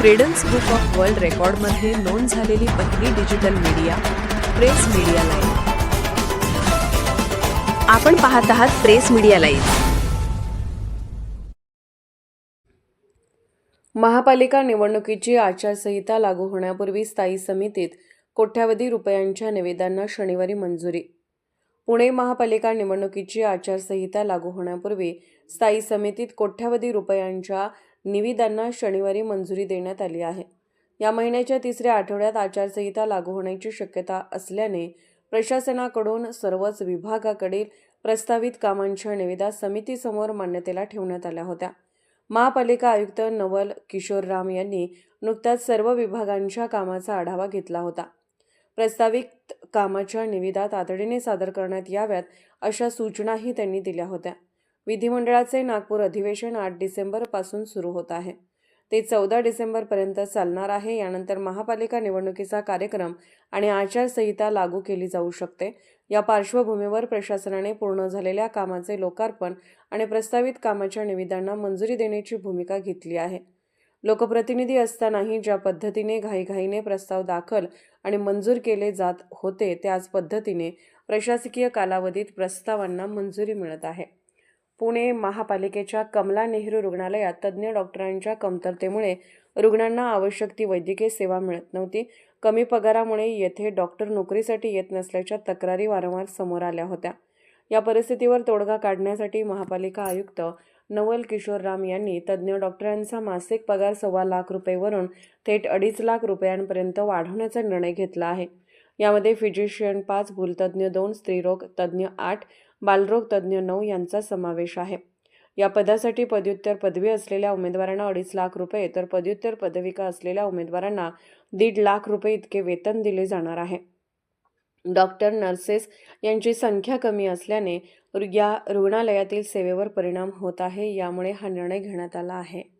Credence book of world रेकॉर्डमध्ये नोंद झालेली पहिली digital media press media live आपण पाहत आहात प्रेस मीडिया लाईव्ह महापालिका निवडणुकीची आचारसंहिता लागू होण्यापूर्वी स्थायी समितीत कोट्यावधी रुपयांच्या निवेदांना शनिवारी मंजुरी. पुणे महापालिका निवडणुकीची आचारसंहिता लागू होण्यापूर्वी स्थायी समितीत कोट्यावधी रुपयांच्या निविदांना शनिवारी मंजुरी देण्यात आली आहे. या महिन्याच्या तिसऱ्या आठवड्यात आचारसंहिता लागू होण्याची शक्यता असल्याने प्रशासनाकडून सर्वच विभागाकडील प्रस्तावित कामांच्या निविदा समितीसमोर मान्यतेला ठेवण्यात आल्या होत्या. महापालिका आयुक्त नवल किशोर राम यांनी नुकताच सर्व विभागांच्या कामाचा आढावा घेतला होता. प्रस्तावित कामाच्या निविदा तातडीने सादर करण्यात याव्यात अशा सूचनाही त्यांनी दिल्या होत्या. विधिमंडळाचे नागपूर अधिवेशन आठ डिसेंबरपासून सुरू होत आहे. ते चौदा डिसेंबरपर्यंत चालणार आहे. यानंतर महापालिका निवडणुकीचा कार्यक्रम आणि आचारसंहिता लागू केली जाऊ शकते. या पार्श्वभूमीवर प्रशासनाने पूर्ण झालेल्या कामाचे लोकार्पण आणि प्रस्तावित कामाच्या निविदांना मंजुरी देण्याची भूमिका घेतली आहे. लोकप्रतिनिधी असतानाही ज्या पद्धतीने घाईघाईने प्रस्ताव दाखल आणि मंजूर केले जात होते त्याच पद्धतीने प्रशासकीय कालावधीत प्रस्तावांना मंजुरी मिळत आहे. पुणे महापालिकेच्या कमला नेहरू रुग्णालयात तज्ज्ञ डॉक्टरांच्या कमतरतेमुळे रुग्णांना आवश्यक ती वैद्यकीय सेवा मिळत नव्हती. कमी पगारामुळे येथे डॉक्टर नोकरीसाठी येत नसल्याच्या तक्रारी वारंवार समोर आल्या होत्या. या परिस्थितीवर तोडगा काढण्यासाठी महापालिका आयुक्त नवल किशोर राम यांनी तज्ज्ञ डॉक्टरांचा मासिक पगार सव्वा लाख रुपयेवरून थेट अडीच लाख रुपयांपर्यंत वाढवण्याचा निर्णय घेतला आहे. यामध्ये फिजिशियन पाच भूलतज्ज्ञ दोन स्त्रीरोग तज्ज्ञ आठ बालरोग तज्ज्ञ नऊ यांचा समावेश आहे. या पदासाठी पदव्युत्तर पदवी असलेल्या उमेदवारांना अडीच लाख रुपये तर पदव्युत्तर पदविका असलेल्या उमेदवारांना दीड लाख रुपये इतके वेतन दिले जाणार आहे. डॉक्टर नर्सेस यांची संख्या कमी असल्याने रु- या रुग्णालयातील सेवेवर परिणाम होत आहे यामुळे हा निर्णय घेण्यात आला आहे.